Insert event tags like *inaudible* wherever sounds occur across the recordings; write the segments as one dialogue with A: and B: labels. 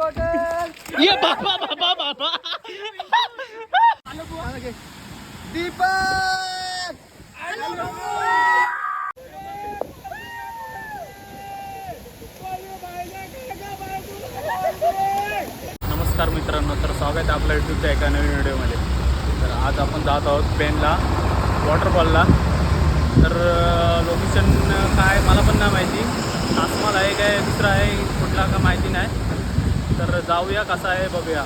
A: ये बाबा बाबा बाबा.
B: दीपक
A: नमस्कार मित्रांनो तर स्वागत आहे आपल्या यूट्यूबच्या एका नवीन व्हिडिओमध्ये. तर आज आपण जात आहोत पेनला वॉटरफॉलला तर लोकेशन काय मला पण नाही माहिती. तासमाल आहे काय दुसरं आहे कुठला का माहिती नाही. तर जाऊया कसा आहे बघूया.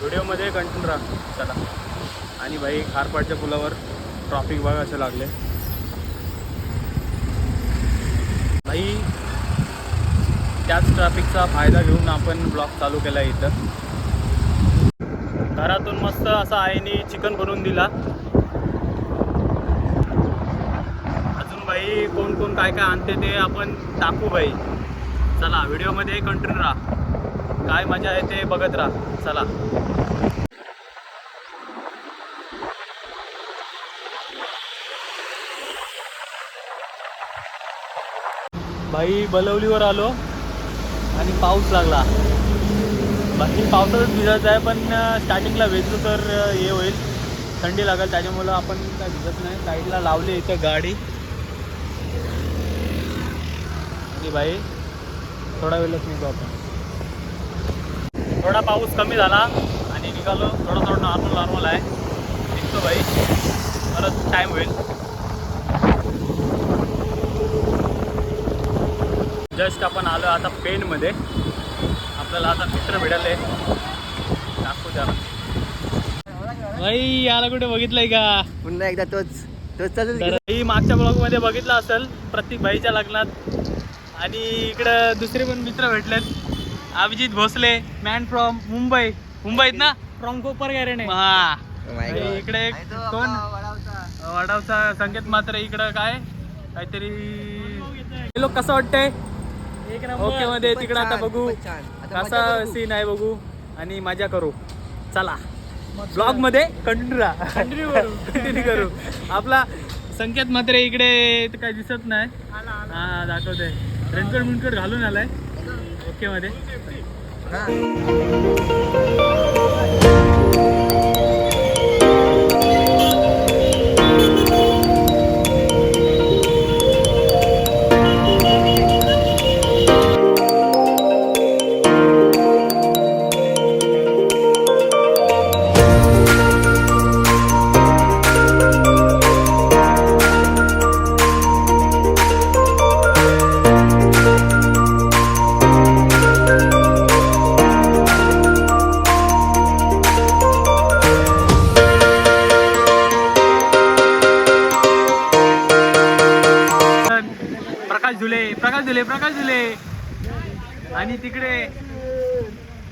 A: व्हिडिओमध्ये कंटिन्यू राहा. चला. आणि भाई खारपाटच्या पुलावर ट्रॉफिक बघा असे लागले. भाई त्याच ट्रॅफिकचा फायदा घेऊन आपण ब्लॉक चालू केला इथं. घरातून मस्त असा आईने चिकन बनवून दिला. अजून कोण कोण काय काय आणते ते आपण टाकू बाई चला व्हिडिओमध्ये कंटिन्यू राहा. काय मजा आहे ते बघत राहा. चला. भाई बलवलीवर आलो आणि पाऊस लागला. बाकी पावसातच भिजत आहे पण स्टार्टिंगला भेटलो तर हे होईल. थंडी लागेल त्याच्यामुळं आपण काय भिजत नाही. साईडला लावली इथं गाडी. आणि भाई थोडा वेळच निघू आपण. थोडा पाऊस कमी झाला आणि निघालो. थोडं थोडं नॉर्मल नॉर्मल आहे. निघतो भाई. परत टाईम होईल. जस्ट आपण आलो आता पेनमध्ये आपल्याला आता मित्र मिळाले दाखवू त्याला. भाई याला कुठे बघितलंय का?
B: पुन्हा एकदा तोच तोच
A: मागच्या ब्लॉगमध्ये बघितलं असेल प्रत्येक भाईच्या लग्नात. आणि इकडं दुसरे पण मित्र भेटलेत. अभिजित भोसले मॅन फ्रॉम मुंबई मुंबईत ना? फ्रॉम कोपर गॅरेने हा. आणि इकडे एक कोण? वडावचा. संकेत मात्र इकडं काय? काहीतरी हे लोक कसं वाटतंय? ओके मध्ये तिकडं आता बघू. कसा सीन आहे बघू आणि मजा करू. चला. ब्लॉगमध्ये कंटिन्यू राहा. कंटिन्यू करू. *laughs* कंटिन्यू करू. आपला संकेत मात्र इकडे काही दिसत नाही. हा दाखवते रेनकोट बिनकोट घालून आलाय. ओके मध्ये. प्रकाश झुले प्रकाश झुले आणि तिकडे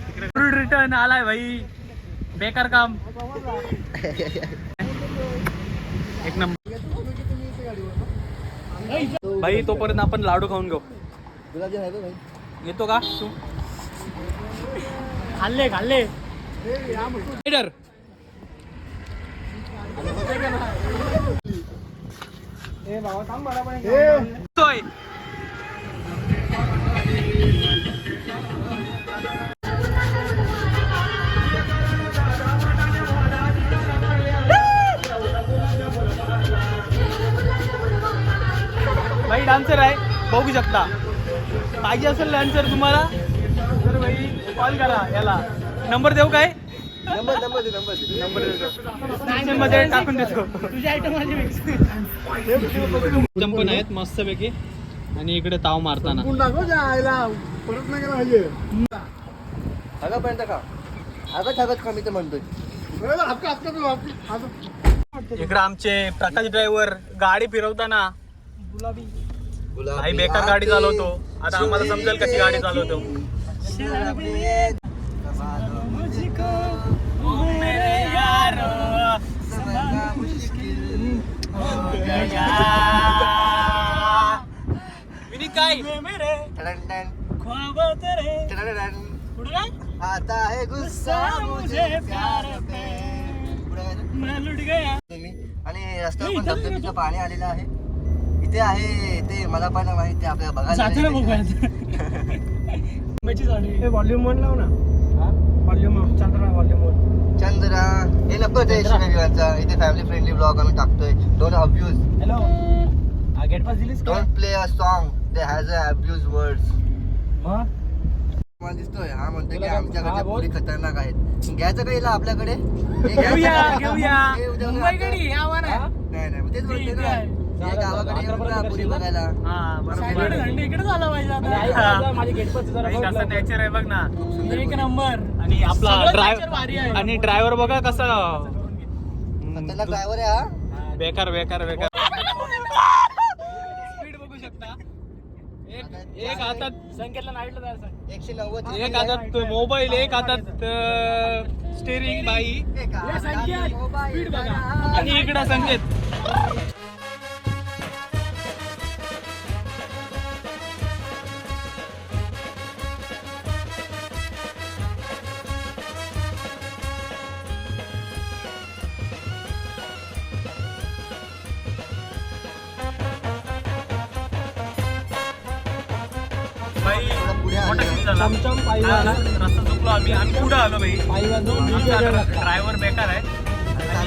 A: तिकडे रिटर्न आलाय भाई. बेकार काम. एक नंबर. भाई तोपर्यंत आपण लाडू खाऊन घेऊ. येतो का? तू? खाल्ले खाल्ले. लीडर तोय. भाई पाहिजे असेल डान्सर तुम्हाला तर भाई कॉल करा याला. नंबर देऊ काय?
B: नंबर नंबर दे नंबर दे.
A: नंबर देतो Description मध्ये टाकून देतो. तुझ्या आयटम पण आहेत मस्तपैकी. आणि इकडे ताव मारताना.
B: का अगत का मी तर म्हणतोय.
A: इकडे आमचे प्रकाश ड्रायव्हर गाडी फिरवताना काही बेकार गाडी चालवतो. आता आम्हाला समजेल कशी गाडी चालवतो. काय.
B: आता है गुस्सा मुझे प्यार पे. काय ते? तुम्ही. आणि रस्त्यावर पण धबधबीचं पाणी आलेलं आहे. कुठे आहे ते मला पण माहिती आपल्याला बघायला
A: जातो ना
B: नाही.
A: बघूयात मुंबईची झाडी
C: व्हॉल्यूम वन लाव ना. Volume Chandra volume one
B: Chandra. हे नको ते रविवारचा इथे फॅमिली फ्रेंडली ब्लॉग आम्ही टाकतोय. Don't abuse
C: hello get pass दिलीस
B: don't play a song they has a abuse words
C: हा?
B: मला दिसतोय. हा म्हणतोय की आमच्याकडच्या
C: हा, बोल.
B: पोरी खतरनाक आहेत. घ्यायचं का हिला आपल्याकडे? *laughs* नाही नाही तेच बोलते ना.
A: आहे.
B: गावाकडे येऊन ना पुरी बघायला.
A: हा
C: Saturday
A: बरोबर
C: Sunday
A: इकडे झाला पाहिजे
C: आई
A: आता
C: बाबा, माझे गेट पास जरा बघ
A: कसं
C: लवकर.
A: नेचर आहे बघ ना. एक. नंबर. आणि आपला. ड्रायव्हर आणि ड्रायव्हर बघा कसा
B: खतरनाक ड्रायव्हर आहे हा.
A: बेकार बेकार बेकार. स्पीड बघू शकता. एक एक हातात
C: संकेतला नाईटला जायचं.
B: एकशे नव्वद.
A: एक हातात मोबाईल एक हातात स्टेरिंग बाई. आणि इकडं संकेत.
B: पुढे आलो
C: लागतं.
A: ड्रायव्हर बेकार आहे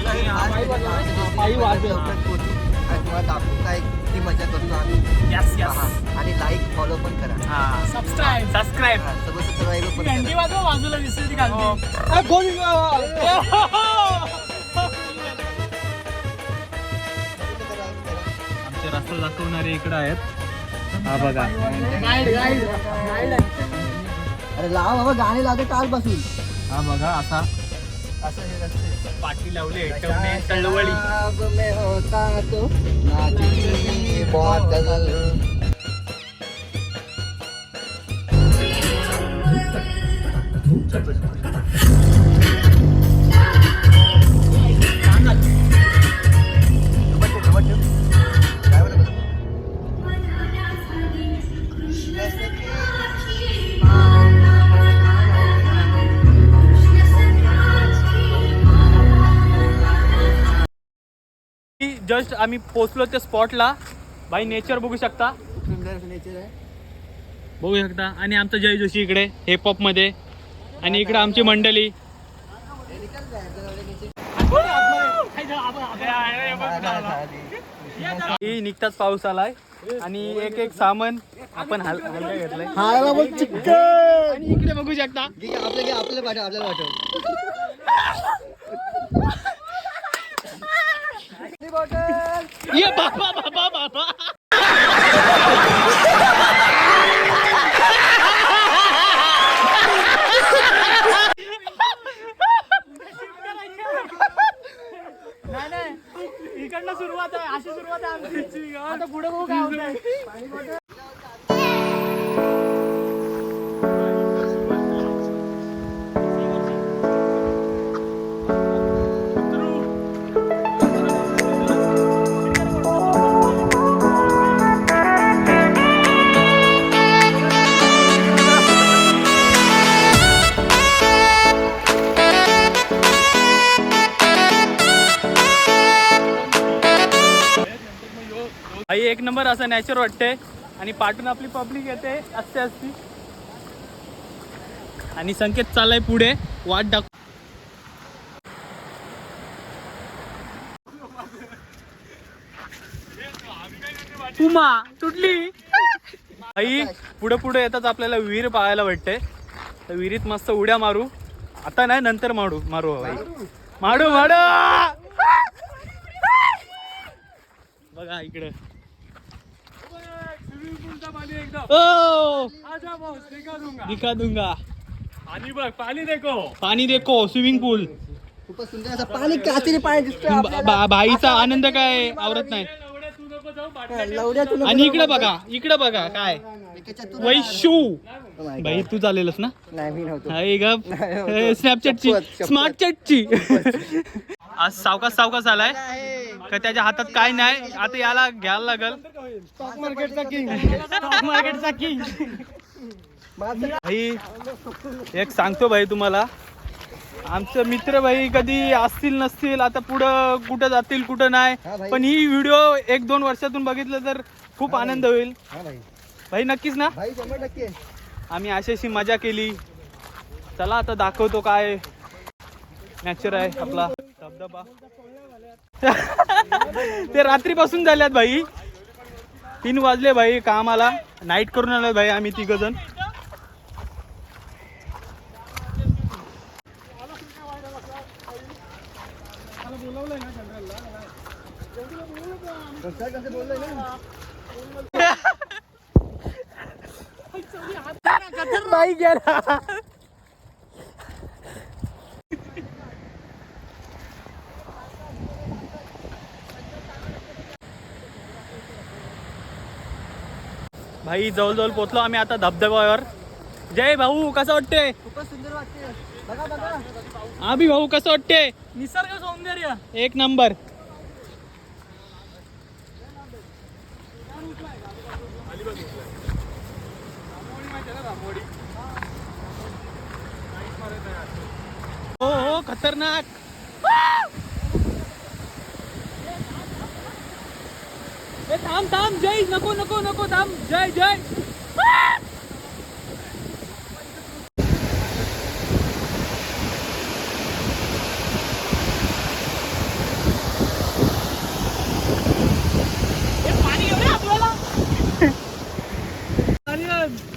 A: आणि
B: आज
C: पायी वाजव,
B: आज
C: पायी वाजव.
B: लवकर पोहोचू. आणि तुम्हाला दाखवू काय किती मजा करतो आम्ही
A: यस. यस
B: आणि लाईक फॉलो पण करा
A: हा
C: सबस्क्राईब
A: सबस्क्राईब
B: हा, सोबत सबस्क्राईब पण
C: वाजव बाजूला दिसते ती
A: हो. आमचे रस्ता दाखवणारे इकडे आहेत हा बघा
C: गाईड गाईड गाईड
B: अरे लाव बाबा गाणे लावते कालपासून.
A: हा बघा असा
B: असं हे रस्ते.
A: पाठी लावले टवणे तळवळी.
B: शराब में होता तो बॉटल
A: जस्ट आम्ही पोहोचलो त्या स्पॉटला. बाई नेचर बघू शकता.
B: सुंदर नेचर आहे.
A: बघू शकता. आणि आमचं जय जोशी इकडे हिप हॉपमध्ये आणि इकडे आमची मंडळी.
B: हे
A: निघताच पाऊस आलाय. आणि एक एक सामान आपण हल हलका घेतलंय. आणि इकडे बघू शकता.
B: घे, आपलं घे, आपल्याला पाठव आपल्याला पाठव. बॉटल.
A: ये बाबा बाबा बाबा.
C: इकडनं सुरुवात आहे अशी सुरुवात आहे आमची. आता पुढे बघू काय होतंय.
A: नंबर असं नॅचर वाटते आणि पाठून आपली पब्लिक येते असते असती. आणि संकेत चाललाय पुढे. वाट दाख पुमा तुटली? आई पुढे पुढे येतात आपल्याला विहीर पाहायला भेटते. तर विहिरीत मस्त उड्या मारू. आता नाही नंतर मारू मारू भाई मारू मारू! बघा इकडे. ओ! दिखा दूंगा.
C: आणि बघ पाणी देखो.
A: पाणी देखो स्विमिंग पूल.
B: खूपच सुंदर असं पाणी काचेने पाणी दिसतोय आपल्याला.
A: बा- बाईचा आनंद काय? आवरत नाही.
C: एवढ्या तू नको जाऊ
B: हा, लवड्यातून नको
A: आणि इकडे. बघा इकडे बघा काय? वैशू.
B: God.
A: तू चालेलच ना?
B: नाही मी नव्हतो.
A: हाय ग. स्नॅपचॅटची
B: शपथ.
A: स्मार्ट चॅटची आज सावकाश सावकाश आलाय. का त्याच्या हातात काय नाही? आता याला घ्यायला लागल.
B: स्टॉक मार्केटचा किंग
A: स्टॉक मार्केटचा किंग भाई एक सांगतो भाई तुम्हाला. आमचं मित्र भाई कधी असतील नसतील आता पुढं कुठं जातील कुठं नाही.
B: हा.
A: पण ही व्हिडिओ एक दोन वर्षातून बघितलं तर खूप आनंद होईल.
B: भाई.
A: नक्कीच ना? आम्ही अशीशी मजा केली. चला आता दाखवतो काय नॅचर आहे आपला. धबधबा. *laughs* ते रात्रीपासून झाल्यात भाई. तीन वाजले भाई कामाला. नाईट करून आलो भाई आम्ही तिघ जण
B: कसं कसं बोललोय ना
A: भाई गेला. भाई जवळजवळ पोचलो आम्ही आता धबधब्यावर. जय भाऊ कसं वाटते
B: खूपच सुंदर वाटते बघा बघा.
A: आभी भाऊ कसं वाटते
C: निसर्ग सौंदर्य.
A: एक नंबर. हो हो खतरनाक. ए, थांब थांब जय नको नको नको थांब जय जय.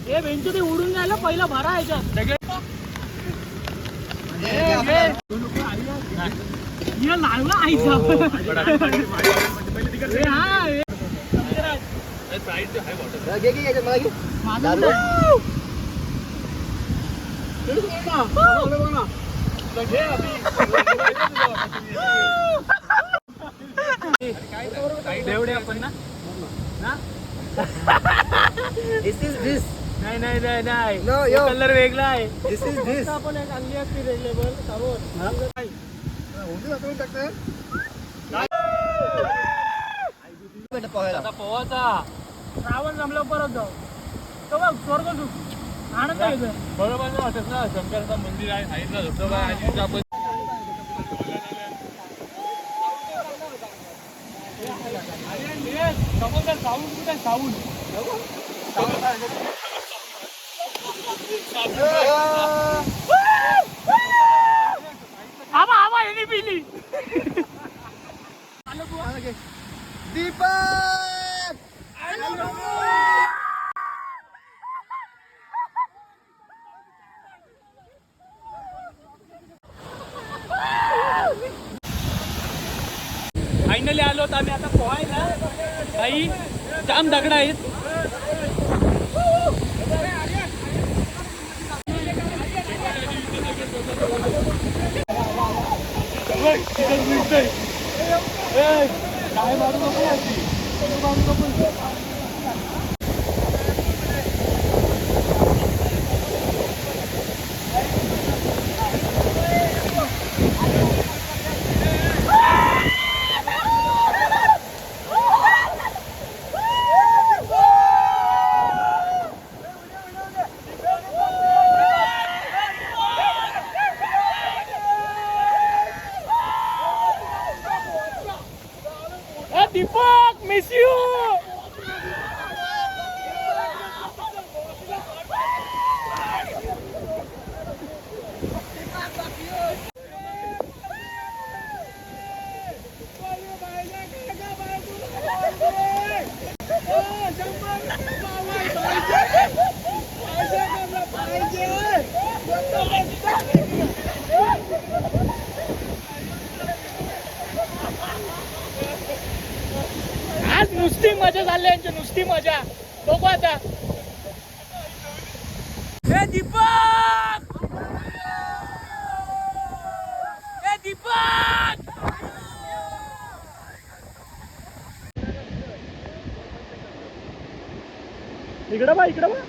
C: हे बेंच ते उडून जायला पहिला भरा लागला आईचा. हा,
B: घे घे याच्यात मला घे.
C: माझं
B: दारू.
A: एवढे आपण ना?
B: दिस इज दिस
A: नाही नाही नाही नाही.
B: No, yo.
A: कलर वेगळा आहे.
B: दिस इज दिस
C: आपण एक आणली असती रेलेबल
B: पोहायला?
A: आता पोहाचा
C: श्रावण जमल्यावर परत जाऊ. तो बघ स्वर्ग सुख. आनंद येतोय
A: बरोबर वाटत ना शंकरचं मंदिर आहे साईडला धबधबा आहे आणि तिथं आपण
C: आबा आबा यांनी पिली
B: दीपक
A: फायनली आलो आम्ही आता पोहायला. काही जाम दगड आहेत.
C: काय मारू नको दीपक मिस यू आज नुसती मजा झाली मजा. बघू आता ए दीपक ए दीपक इकडं बा इकडं बा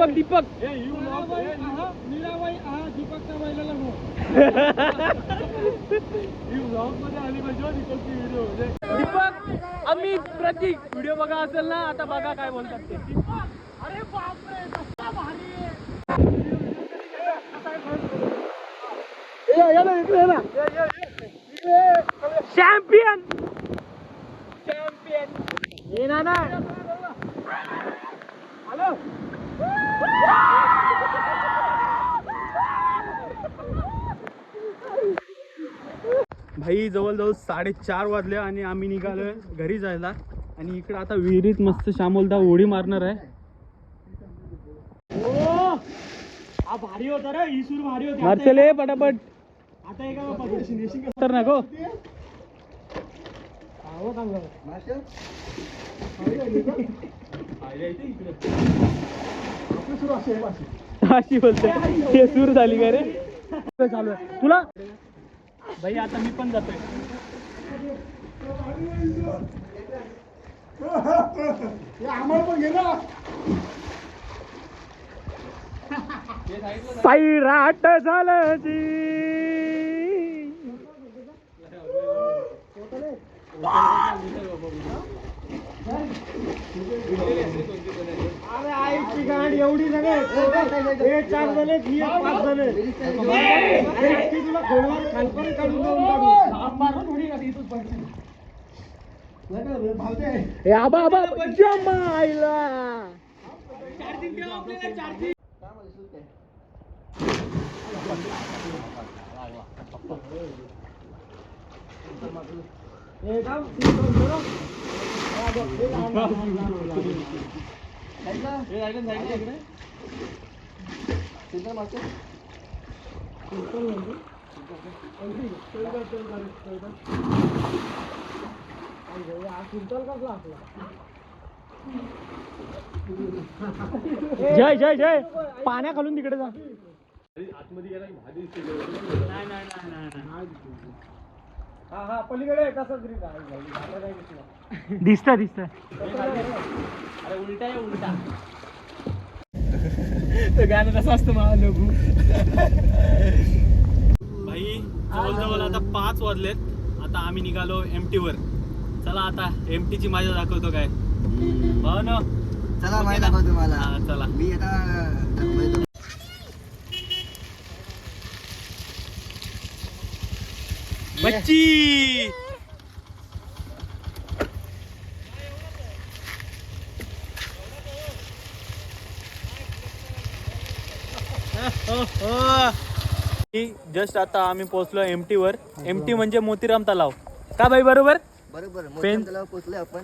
C: दीपक दीपक. *laughs*
A: दीपक आम्ही प्रतीक. व्हिडिओ बघा असेल ना आता बघा काय बोलतात ते.
C: अरे बापरे कसला भारी आहे.
A: चॅम्पियन
C: ये ना ना. हॅलो.
A: भाई जवळजवळ साडेचार वाजले आणि आम्ही निघालोय घरी जायला. आणि इकडे आता विहिरीत मस्त श्यामोलदा उडी मारणार आहे.
C: ओ भारी होता रे ही सूर भारी होती.
A: मार्शल ये पटापट.
C: आता एका
A: तर
C: हो. चांगलं
B: मास्टर
C: आपलं सुरू असेल
A: अशी बोलते. हे सूर झाली का रे? चालू आहे. तुला? भाई आता मी पण जातोय. सैराट झालं जी.
C: अरे आईची गाडी एवढी झाले हे चार झाले ही एक पाच झाले इतकी तुला खोलवर खालपर्यंत काढून देऊन काढू मारून थोडी गाडी इथूच पडते
A: आबा आबा. जमायला
C: हे काम सिंगल करो. हा, बघ, हे लहान,
A: जय जय जय. पाण्या खालून तिकडे जा.
C: हा हा पलीकडे आहे, तसंच ring आहे. झालं नाही दिसलं.
A: दिसत दिसत
C: अरे उलटा आहे उलटा.
A: गाणं कसं असतं मला लघु भाई जवळजवळ आता पाच वाजलेत. आता आम्ही निघालो एम वर. चला आता एम ची माझ्या दाखवतो काय. भाऊ ना?
B: चला माहिती दाखव तुम्हाला.
A: हा, चला.
B: मी आता
A: बच्ची जस्ट आता आम्ही पोहोचलो एम वर. एम म्हणजे मोतीराम तलाव. का भाई बरोबर?
B: बरोबर
A: पेन?
B: तलाव आपण.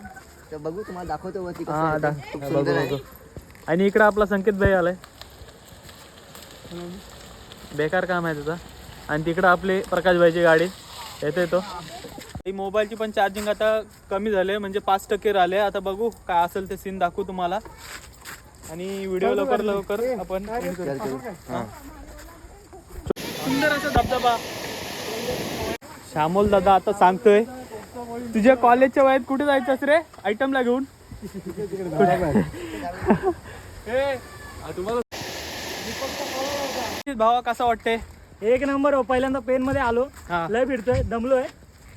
B: तर बघू तुम्हाला दाखवतो वरती कसं
A: हा
B: आहे.
A: दा-
B: ते. खूप
A: बघू
B: सुंदर आहे.
A: बघू. आणि इकडं आपला संकेत भाई आलाय. बेकार काम आहे त्याचा. आणि तिकडं आपले प्रकाश भाईची गाडी. येते तो. ही मोबाईलची पण चार्जिंग आता कमी झाले म्हणजे पाच टक्के राहिले. आता बघू काय असेल ते सीन दाखवू तुम्हाला. आणि व्हिडिओ लवकर लवकर आपण.
B: हा.
A: सुंदर असा धबधबा. श्यामोल दादा आता सांगतोय तुझ्या कॉलेजच्या वयात कुठे जायचंस रे? आयटमला घेऊन. *laughs* भावा कसा वाटते
C: एक नंबर हो पहिल्यांदा पेन मध्ये आलो
A: हा.
C: लय फिरतोय दमलोय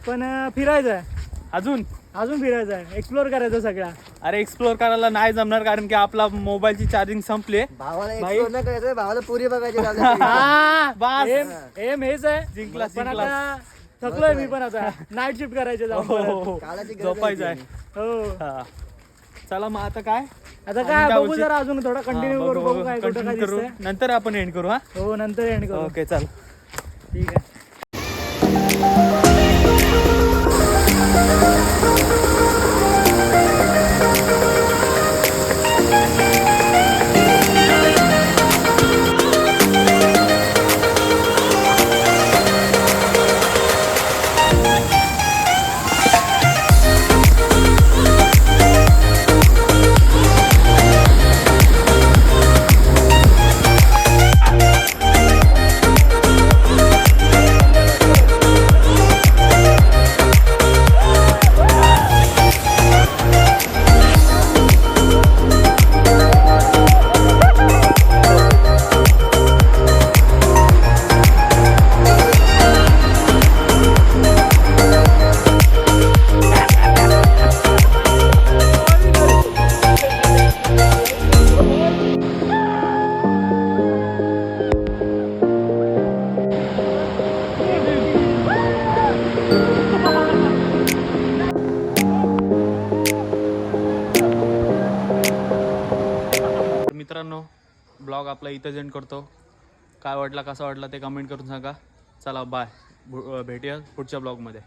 C: पण अं, फिरायचं आहे
A: अजून
C: अजून फिरायचं आहे एक्सप्लोर करायचं सगळ्या
A: अरे एक्सप्लोर करायला नाही जमणार कारण की आपला मोबाईलची चार्जिंग संपली
B: भावाला
A: भाई.
B: explore नाही करायचं भावाला पुरी बघायची. *laughs*
A: बस.
C: एम एम हेच आहे
A: जिंकला,
C: पण
A: जिंकला.
C: आता थकलोय मी पण आता नाईट शिफ्ट करायचे जाऊन परत.
A: झोपायचं
B: आहे
A: आहे
C: हो
A: हा. चला मग आता काय
C: आता काय बघू? जरा अजून थोडा कंटिन्यू करू
A: बघू,
C: काय कुठं काय
A: करू.
C: दिसतंय.
A: नंतर आपण एंड करू हा?
C: हो नंतर एंड करू.
A: ओके चल
C: ठीक आहे.
A: इथंच एंड करतो. काय वाटला कसा वाटला ते कमेंट करून सांगा. चला बाय भेटूया पुढच्या ब्लॉगमध्ये